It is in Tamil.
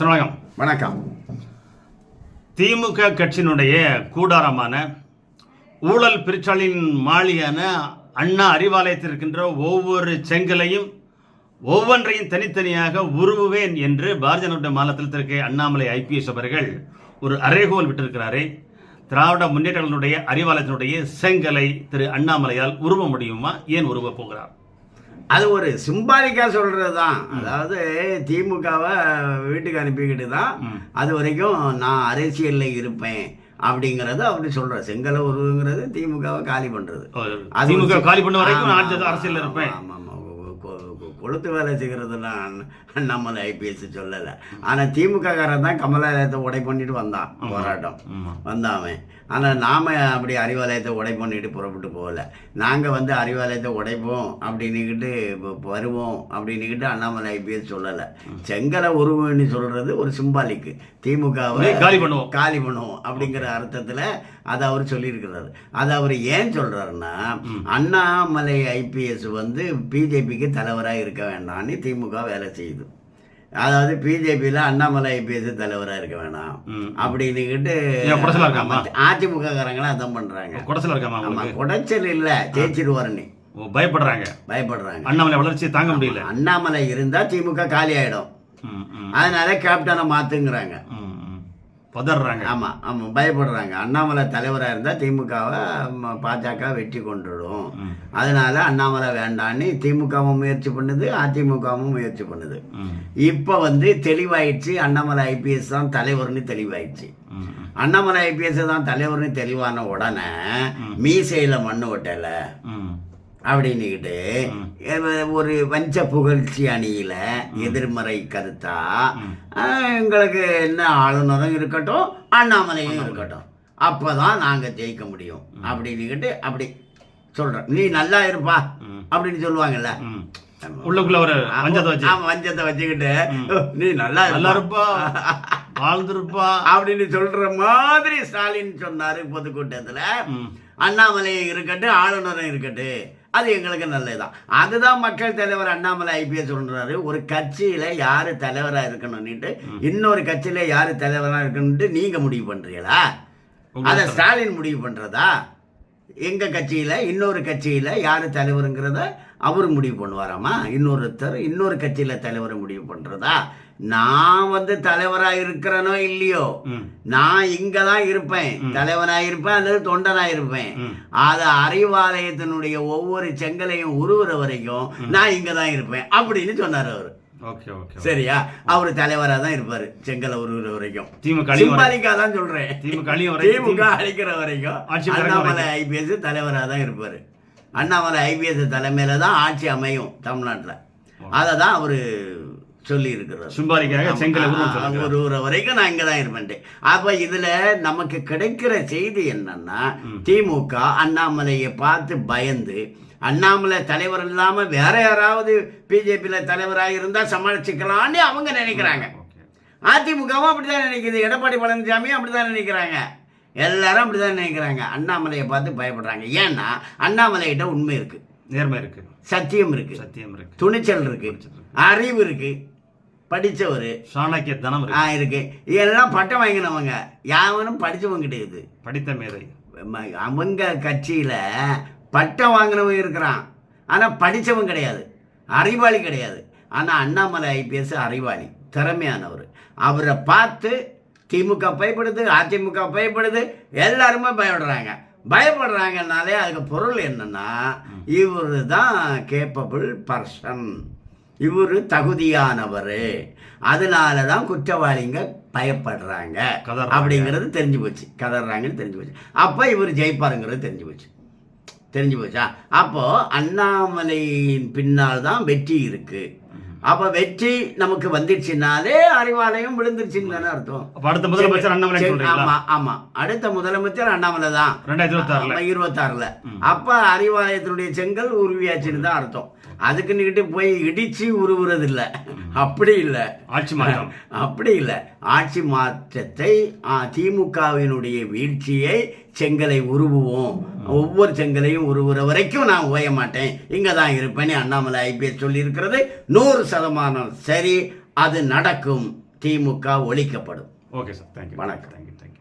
வணக்கம் வணக்கம். திமுக கட்சியினுடைய கூடாரமான ஊழல் பிரிச்சாளின் மாளிகையான அண்ணா அறிவாலயத்தில் இருக்கின்ற ஒவ்வொரு செங்கலையும் ஒவ்வொன்றையும் தனித்தனியாக உருவுவேன் என்று பாரதிய ஜனதா மாநிலத்தில் இருக்க அண்ணாமலை ஐபிஎஸ் அவர்கள் ஒரு அறைகோல் விட்டிருக்கிறாரே. திராவிட முன்னேற்றங்களுடைய அறிவாலயத்தினுடைய செங்கலை திரு அண்ணாமலையால் உருவ முடியுமா? ஏன் உருவ போகிறார்? அது ஒரு சிம்பாலிக்கா சொல்றது தான் அதாவது திமுகவை வீட்டுக்கு அனுப்பிக்கிட்டு தான். அது வரைக்கும் நான் அரசியலில் இருப்பேன் அப்படிங்கறது அப்படி சொல்ற செங்கல உருவுங்கிறது திமுகவை காலி பண்றது அது காலி பண்ண வரைக்கும் நான் ஆமா, அடுத்தது அரசியல் இருப்பேன் ஆமா, ஆமா. கொளுத்து வேலை செய்கிறதுலாம் நம்மளை ஐபிஎஸ் சொல்லலை. ஆனால் திமுக காரன் தான் கமலாலயத்தை உடை பண்ணிட்டு வந்தான் போராட்டம். அவன் ஆனால் நாம அப்படி அறிவாலயத்தை உடை பண்ணிட்டு புறப்பட்டு போகல. நாங்கள் வந்து அறிவாலயத்தை உடைப்போம் அப்படின்னுக்கிட்டு வருவோம் அப்படின்னுக்கிட்டு அண்ணாமலை ஐபிஎஸ் சொல்லலை. செங்கலை உருவம்னு சொல்றது ஒரு சிம்பாலிக்கு. திமுகவை காலி பண்ணுவோம். காலி பண்ணுவோம் அப்படிங்கிற அர்த்தத்தில் அதை அவர் சொல்லியிருக்கிறாரு. அதை அவர் ஏன் சொல்றாருன்னா அண்ணாமலை ஐபிஎஸ் வந்து பிஜேபிக்கு தலைவராக இருக்க வேண்டாம்னு திமுக வேலை செய்யுது. அதாவது பிஜேபியில் அண்ணாமலை ஐபிஎஸ் தலைவராக இருக்க வேணாம். அப்படின்னுக்கிட்டு ஏன் குடைச்சலா இருக்காமா? அதிமுக காரங்களும் அதான் பண்றாங்க. குடசல இருக்காமா ஆமா உங்களுக்கு குடைச்சல் இல்ல. ஜெயிச்சிருவாருன்னு. பயப்படுறாங்க. பயப்படுறாங்க. அண்ணாமலை வளர்ச்சி தாங்க முடியல. அண்ணாமலை இருந்தா திமுக காலி ஆயிடும். ம், ம், அதனால கேப்டனை மாத்துங்கிறாங்க. ம், ம். பதறாங்க ஆமா ஆமா பயப்படுறாங்க. அண்ணாமலை தலைவராக இருந்தா திமுகவை பாஜக வெற்றி கொண்டுடும். அதனால அண்ணாமலை வேண்டான்னு திமுகவும் முயற்சி பண்ணுது அதிமுகவும் முயற்சி பண்ணுது. இப்போ வந்து தெளிவாயிடுச்சு அண்ணாமலை ஐபிஎஸ் தான் தலைவர்னு தெளிவாயிடுச்சு. அண்ணாமலை ஐபிஎஸ் தான் தலைவர்னு தெளிவான உடனே மீசையில மண்ணு ஒட்டல. அப்படின்னுக்கிட்டு ஒரு வஞ்ச புகழ்ச்சி அணியில எதிர்மறை கருத்தா எங்களுக்கு என்ன ஆளுநரும் இருக்கட்டும் அண்ணாமலையும் இருக்கட்டும். அப்பதான் நாங்க ஜெயிக்க முடியும். அப்படின்னுக்கிட்டு அப்படி சொல்றோம் நீ நல்லா இருப்பா. அப்படின்னு சொல்லுவாங்கல்ல. உள்ளுக்குள்ள ஒரு வஞ்சத்தை வச்சு. ஆமா, வஞ்சத்தை வச்சுக்கிட்டு "ஓ, நீ நல்லா நல்லா இருப்பா. வாழ்ந்திருப்பா. அப்படின்னு சொல்ற மாதிரி ஸ்டாலின் சொன்னாரு பொதுக்கூட்டத்துல. ம். அண்ணாமலையும் இருக்கட்டும் ஆளுநரும் இருக்கட்டும். அது எங்களுக்கு நல்லதுதான். அதுதான் மக்கள் தலைவர் அண்ணாமலை ஐபிஎஸ் சொல்றாரு. ஒரு கட்சியில யாரு தலைவரா இருக்கணும்னுட்டு இன்னொரு கட்சியில யாரு தலைவரா இருக்கணும்னு நீங்க முடிவு பண்றீங்களா? உங்க அத ஸ்டாலின் முடிவு பண்றதா? எங்க கட்சியில இன்னொரு கட்சியில யாரு தலைவருங்கிறத அவர் முடிவு பண்ணுவாராமா? இன்னொருத்தர் இன்னொரு கட்சியில தலைவரை முடிவு பண்றதா? நான் வந்து தலைவரா இருக்கிறனோ இல்லையோ. நான் இங்க தான் இருப்பேன். தலைவனா இருப்பேன் அல்லது தொண்டனா இருப்பேன். அது அறிவாலயத்தினுடைய ஒவ்வொரு செங்கலையும் உருவுற வரைக்கும் நான் இங்க தான் இருப்பேன் அப்படின்னு சொன்னார் அவர். சரியா? அவர் தலைவரா தான் இருப்பாரு செங்கலை உருவுற வரைக்கும். திமுக சிம்பாலிக்கா தான் சொல்றேன். திமுக திமுக அழிக்கிற வரைக்கும் அண்ணாமலை ஐபிஎஸ் தலைவரா தான் இருப்பாரு. அண்ணாமலை ஐபிஎஸ் தலைமையில தான் ஆட்சி அமையும் தமிழ்நாட்டுல. அதை தான் அவரு சொல்லி இருக்கிறார் சிம்பாலிக்காக செங்கலை ஒரு ஒரு வரைக்கும் நான் இங்க தான் இருப்பேன் அப்ப இதுல நமக்கு கிடைக்கிற செய்தி என்னன்னா திமுக அண்ணாமலையை பார்த்து பயந்து அண்ணாமலை தலைவர் இல்லாம வேற யாராவது பிஜேபியில தலைவராக இருந்தா சமாளிச்சுக்கலாம்னு அவங்க நினைக்கிறாங்க. அதிமுகவும் அப்படிதான் நினைக்குது. எடப்பாடி பழனிசாமியும் அப்படிதான் நினைக்கிறாங்க. எல்லாரும் அப்படிதான் நினைக்கிறாங்க. அண்ணாமலையை பார்த்து பயப்படுறாங்க. ஏன்னா அண்ணாமலைகிட்ட உண்மை இருக்கு. நேர்மை இருக்கு. சத்தியம் இருக்கு. சத்தியம் இருக்கு. துணிச்சல் இருக்கு. அறிவு இருக்கு. படிச்சவர் சாணக்கிய தனம் ஆ இருக்கு. இதெல்லாம் பட்டம் வாங்கினவங்க. யாவனும் படிச்சவங்க கிடையாது. படித்த மேதை. அவங்க கட்சியில பட்டம் வாங்கினவன் இருக்கிறான். ஆனா படிச்சவன் கிடையாது. அறிவாளி கிடையாது. ஆனா அண்ணாமலை ஐபிஎஸ் அறிவாளி திறமையானவர். அவரை பார்த்து திமுக பயப்படுது அதிமுக பயப்படுது எல்லாருமே பயப்படுறாங்க. பயப்படுறாங்கனாலே அதுக்கு பொருள் என்னன்னா இவரு தான் கேப்பபிள் பர்சன் இவர் தகுதியானவர். அதனால தான் குற்றவாளிங்க பயப்படுறாங்க. அப்படிங்கிறது தெரிஞ்சு போச்சு. கதறாங்கன்னு தெரிஞ்சு போச்சு. அப்போ இவர் ஜெயிப்பாருங்கிறது தெரிஞ்சு போச்சு. தெரிஞ்சு போச்சா? அப்போ அண்ணாமலையின் பின்னால் தான் வெற்றி இருக்கு. அப்ப வெற்றி நமக்கு வந்துடுச்சுனாலே அறிவாலயம் விழுந்துருச்சுன்னு தானே அர்த்தம். அடுத்த முதலமைச்சர் அண்ணாமலை ஆமா ஆமா. அடுத்த முதலமைச்சர் அண்ணாமலை தான். ரெண்டாயிரத்தி இருபத்தாறுல. அப்ப அறிவாலயத்தினுடைய செங்கல் உருவியாச்சுன்னு தான் அர்த்தம். அதுக்குன்னுக்கிட்டு போய் இடிச்சு உருவுறது இல்ல அப்படி இல்ல. ஆட்சி மாற்றம். அப்படி இல்ல. ஆட்சி மாற்றத்தை திமுகவினுடைய வீழ்ச்சியை செங்கலை உருவுவோம். ஒவ்வொரு செங்கலையும் உருவுற வரைக்கும் நான் ஓய மாட்டேன். இங்க தான் இருப்பேன்னு அண்ணாமலை ஐபிஎஸ் சொல்லி இருக்கிறது நூறு சதமானம் சரி அது நடக்கும். திமுக ஒழிக்கப்படும். ஓகே சார் தேங்க்யூ வணக்கம். Thank you thank you